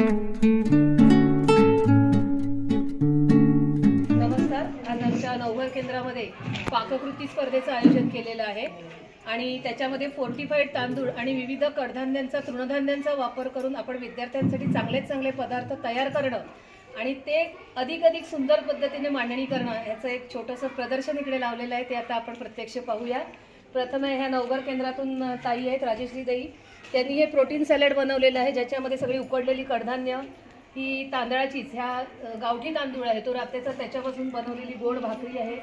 नमस्कार. आज आमच्या नवघर केंद्रामध्ये पाककृती स्पर्धेचं आयोजन केलेलं आहे. आणि त्याच्यामध्ये फोर्टिफाईड तांदूळ आणि विविध कडधान्यांचा तृणधान्यांचा वापर करून आपण विद्यार्थ्यांसाठी चांगलेच चांगले पदार्थ तयार करणं आणि ते अधिक अधिक सुंदर पद्धतीने मांडणी करणं याचं एक छोटंसं प्रदर्शन इकडे लावलेलं आहे. ते आता आपण प्रत्यक्ष पाहूया. प्रथम ह्या नवघर केंद्रातून ताई आहेत राजेश्री ताई. त्यांनी हे प्रोटीन सॅलड बनवलेलं आहे ज्याच्यामध्ये सगळी उकडलेली कडधान्य ही तांदळाचीच ह्या गावठी तांदूळ आहे तो रात्रीचा त्याच्यापासून बनवलेली गोड भाकरी आहे.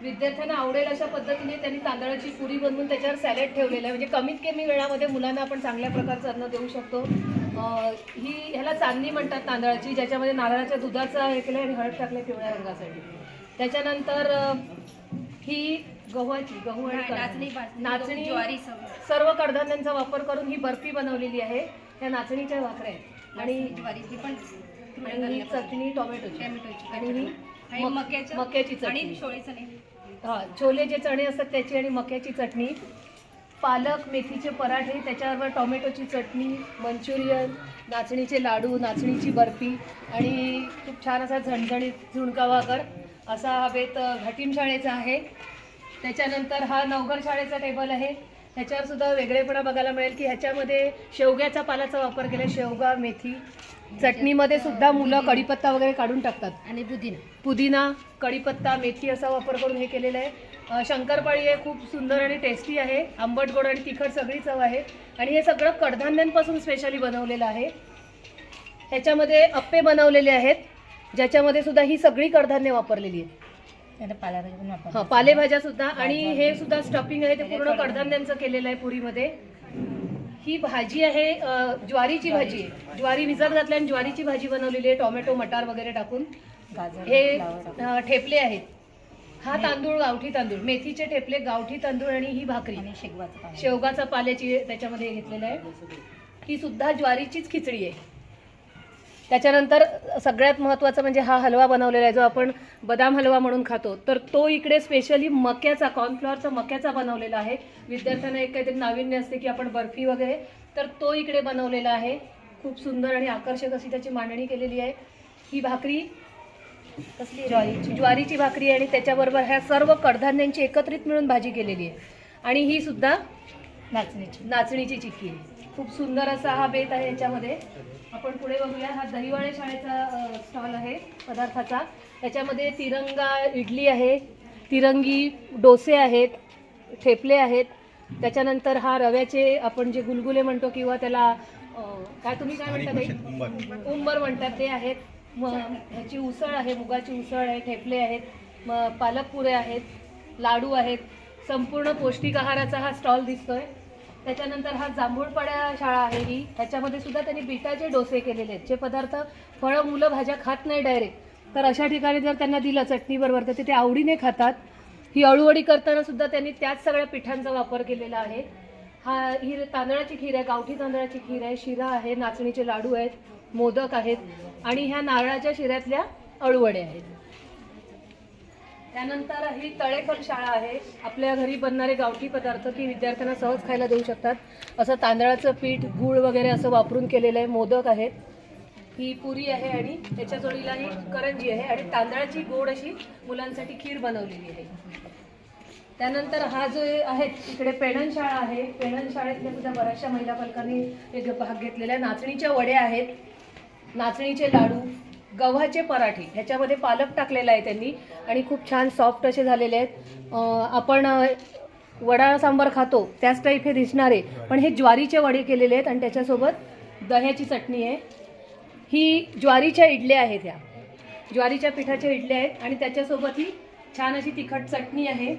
विद्यार्थ्यांना आवडेल अशा पद्धतीने त्यांनी तांदळाची पुरी बनवून त्याच्यावर सॅलड ठेवलेलं आहे. म्हणजे कमीत कमी वेळामध्ये मुलांना आपण चांगल्या प्रकारचं अन्न देऊ शकतो. ही ह्याला चांदणी म्हणतात तांदळाची ज्याच्यामध्ये नारळाच्या दुधाचं हे केलं आणि हळद टाकलं पिवळ्या रंगासाठी. त्याच्यानंतर ही गव्हाची गहू आणि नाचणी कडधान्य. नाचणी ज्वारी सगळं. सर्व कडधान्यांचा वापर करून ही बर्फी बनवलेली आहे. ह्या नाचणीच्या भाकऱ्या आहेत. आणि ज्वारीची पण आणि ही चटणी टोमॅटोची. टोमॅटोची आणि ही आणि मक- मक्याचं मक्याची आणि चटणी. शोळीचं नाही. हा छोले जे चणे असतात त्याची आणि मक्याची चटणी. पालक मेथीचे पराठे त्याच्याबरोबर टोमॅटोची चटणी मंचुरियन नाचणीचे लाडू नाचणीची बर्फी आणि खूप छान असा झणझणीत झुणका भाकर असा हा बेत अ, घाटीम शाळेचा आहे. त्याच्यानंतर हा नवघर शाळेचा टेबल आहे. ह्याच्यावर सुद्धा वेगळेपणा बघायला मिळेल की ह्याच्यामध्ये शेवग्याचा पालाचा वापर केला शेवगा मेथी चटणीमध्ये सुद्धा मुलं कढीपत्ता वगैरे काढून टाकतात. आणि पुदिना. पुदिना कढीपत्ता मेथी असा वापर करून हे केलेलं आहे. शंकरपाळी आहे खूप सुंदर आणि टेस्टी आहे. आंबट गोड आणि तिखट सगळी चव आहे. आणि हे सगळं कडधान्यांपासून स्पेशली बनवलेलं आहे. ह्याच्यामध्ये अप्पे बनवलेले आहेत. ज्याच्यामध्ये सुद्धा ही सगळी कडधान्य वापरलेली आहेत. हा पालेभाज्या सुद्धा. आणि हे सुद्धा स्टफिंग आहे ते पूर्ण कडधान्यांचं केलेलं आहे पुरीमध्ये. ही भाजी आहे ज्वारीची भाजी. ज्वारी भिजत घातल्या आणि ज्वारीची भाजी बनवलेली आहे टोमॅटो मटार वगैरे टाकून. हे ठेपले आहेत. हा तांदूळ गावठी तांदूळ. मेथीचे ठेपले गावठी तांदूळ आणि ही भाकरी. शेवगाचा पाल्याची त्याच्यामध्ये घेतलेलं आहे. ही सुद्धा ज्वारीचीच खिचडी आहे. त्याच्यानंतर सगळ्यात महत्त्वाचं म्हणजे हा हलवा बनवलेला आहे जो आपण बदाम हलवा म्हणून खातो तर तो इकडे स्पेशली मक्याचा कॉर्नफ्लॉवरचा मक्याचा बनवलेला आहे. विद्यार्थ्यांना एक काहीतरी नाविन्य असते की आपण बर्फी वगैरे तर तो इकडे बनवलेला आहे. खूप सुंदर आणि आकर्षक अशी त्याची मांडणी केलेली आहे. ही भाकरी कसली ज्वारीची. ज्वारीची भाकरी आहे आणि त्याच्याबरोबर ह्या सर्व कडधान्यांची एकत्रित मिळून भाजी केलेली आहे. आणि ही सुद्धा नाचणीची. नाचणीची चिक्की आहे. खूप सुंदर असा हा बेत आहे याच्यामध्ये. आपण पुढे बघूया हा दहिवाळे शाळेचा स्टॉल आहे पदार्थाचा. त्याच्यामध्ये तिरंगा इडली आहे तिरंगी डोसे आहेत ठेपले आहेत. त्याच्यानंतर हा रव्याचे आपण जे गुलगुले म्हणतो किंवा त्याला काय तुम्ही काय म्हणता ताई? उंबर. म्हणतात ते आहेत. मग ह्याची उसळ आहे मुगाची उसळ आहे ठेपले आहेत. मग पालक पुरे आहेत लाडू आहेत. संपूर्ण पौष्टिक आहाराचा हा स्टॉल दिसतोय. त्याच्यानंतर हा जांभूळपाड्या शाळा आहे ही. ह्याच्यामध्ये सुद्धा त्यांनी बिटाचे डोसे केलेले आहेत. जे पदार्थ फळं मुलं भाज्या खात नाही डायरेक्ट तर अशा ठिकाणी जर त्यांना दिलं चटणीबरोबर तर ते ते आवडीने खातात. ही अळूवडी करताना सुद्धा त्यांनी त्याच सगळ्या पिठांचा वापर केलेला आहे. हा ही तांदळाची खीर आहे गावठी तांदळाची खीर आहे शिरा आहे नाचणीचे लाडू आहेत मोदक आहेत आणि ह्या नारळाच्या शिऱ्यातल्या अळूवडे आहेत. त्यानंतर ही तळेकल शाळा आहे. आपल्या घरी बनणारे गावठी पदार्थ की विद्यार्थ्यांना सहज खायला देऊ शकतात. असं तांदळाचं पीठ गूळ वगैरे असं वापरून केलेलं आहे. मोदक आहेत. ही पुरी आहे आणि त्याच्या जोडीला ही करंजी आहे आणि तांदळाची गोड अशी मुलांसाठी खीर बनवलेली आहे. त्यानंतर हा जो आहे इकडे पेणन शाळा आहे. पेणन शाळेतल्या सुद्धा बऱ्याचशा महिला पालकांनी भाग घेतलेला आहे. नाचणीच्या वड्या आहेत. नाचणीचे लाडू गव्हाचे पराठे ह्याच्यामध्ये पालक टाकलेला आहे त्यांनी आणि खूप छान सॉफ्ट असे झालेले आहेत. आपण वडा सांबार खातो त्याच टाईप हे दिसणारे पण हे ज्वारीचे वडे केलेले आहेत आणि त्याच्यासोबत दह्याची चटणी आहे. ही ज्वारीच्या इडल्या आहेत ह्या. ज्वारीच्या पिठाच्या इडल्या आहेत आणि त्याच्यासोबत ही छान अशी तिखट चटणी आहे.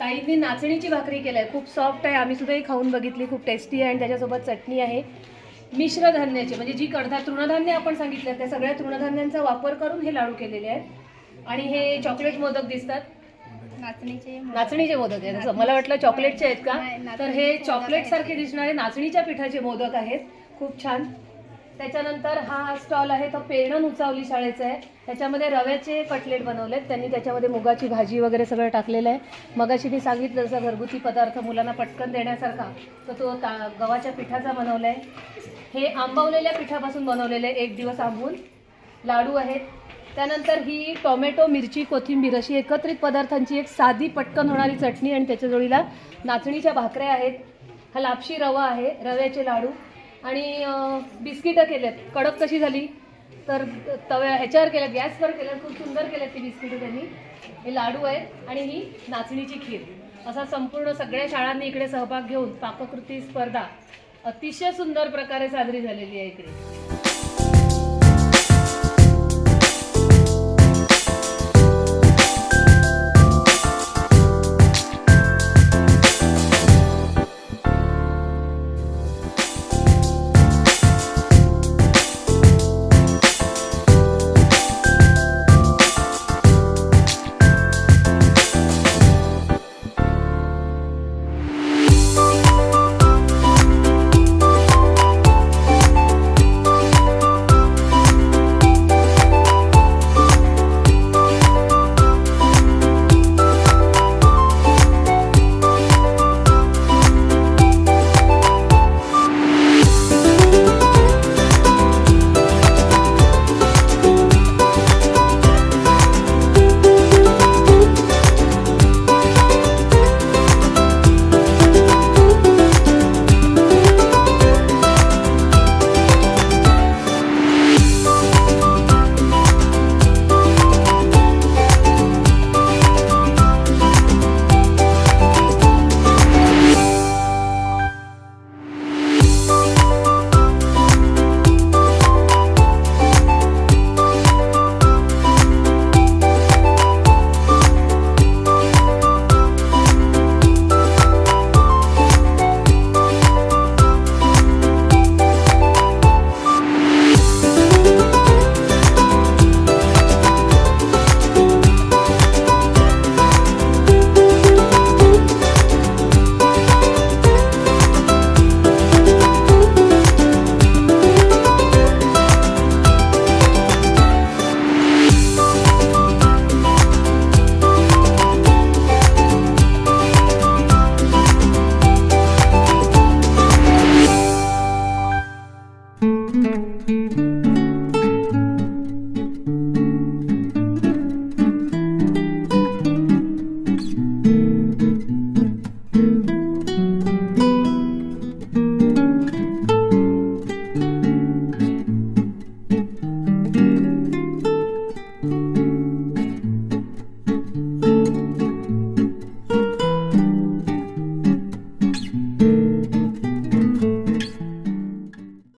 ताईंनी नाचणीची भाकरी केली आहे. खूप सॉफ्ट आहे. आम्ही सुद्धा ही खाऊन बघितली. खूप टेस्टी आहे आणि त्याच्यासोबत चटणी आहे. मिश्र धान्याचे म्हणजे जी कडधा तृणधान्य आपण सांगितलं त्या सगळ्या तृणधान्यांचा वापर करून हे लाडू केलेले आहेत. आणि हे चॉकलेट मोदक दिसतात. नाचणीचे नाचणीचे मोदक आहेत. असं मला वाटलं चॉकलेटचे आहेत का? तर हे चॉकलेट सारखे दिसणारे नाचणीच्या पिठाचे मोदक आहेत. खूप छान. त्याच्यानंतर हा स्टॉल आहे तो पेरणं उचावली शाळेचा आहे. त्याच्यामध्ये रव्याचे कटलेट बनवलेत. त्यांनी त्याच्यामध्ये मुगाची भाजी वगैरे सगळं टाकलेलं आहे. मगाशी मी सांगितलं जसं घरगुती पदार्थ मुलांना पटकन देण्यासारखा तर तो ता गव्हाच्या पिठाचा बनवला आहे हे आंबवलेल्या पिठापासून बनवलेले आहे, एक दिवस आंबून. लाडू आहेत. त्यानंतर ही टोमॅटो मिरची कोथिंबीर अशी एकत्रित पदार्थांची एक साधी पटकन होणारी चटणी आणि त्याच्या जोडीला नाचणीच्या भाकऱ्या आहेत. हा लापशी रवा आहे रव्याचे लाडू. आणि बिस्किटं केल्यात कडक कशी झाली? तर तव्या ह्याच्यावर केल्यात गॅसवर केल्यात खूप सुंदर केल्यात ती बिस्किटं त्यांनी. हे लाडू आहेत आणि ही नाचणीची खीर. असा संपूर्ण सगळ्या शाळांनी इकडे सहभाग घेऊन पाककृती स्पर्धा अतिशय सुंदर प्रकारे साजरी झालेली आहे इकडे.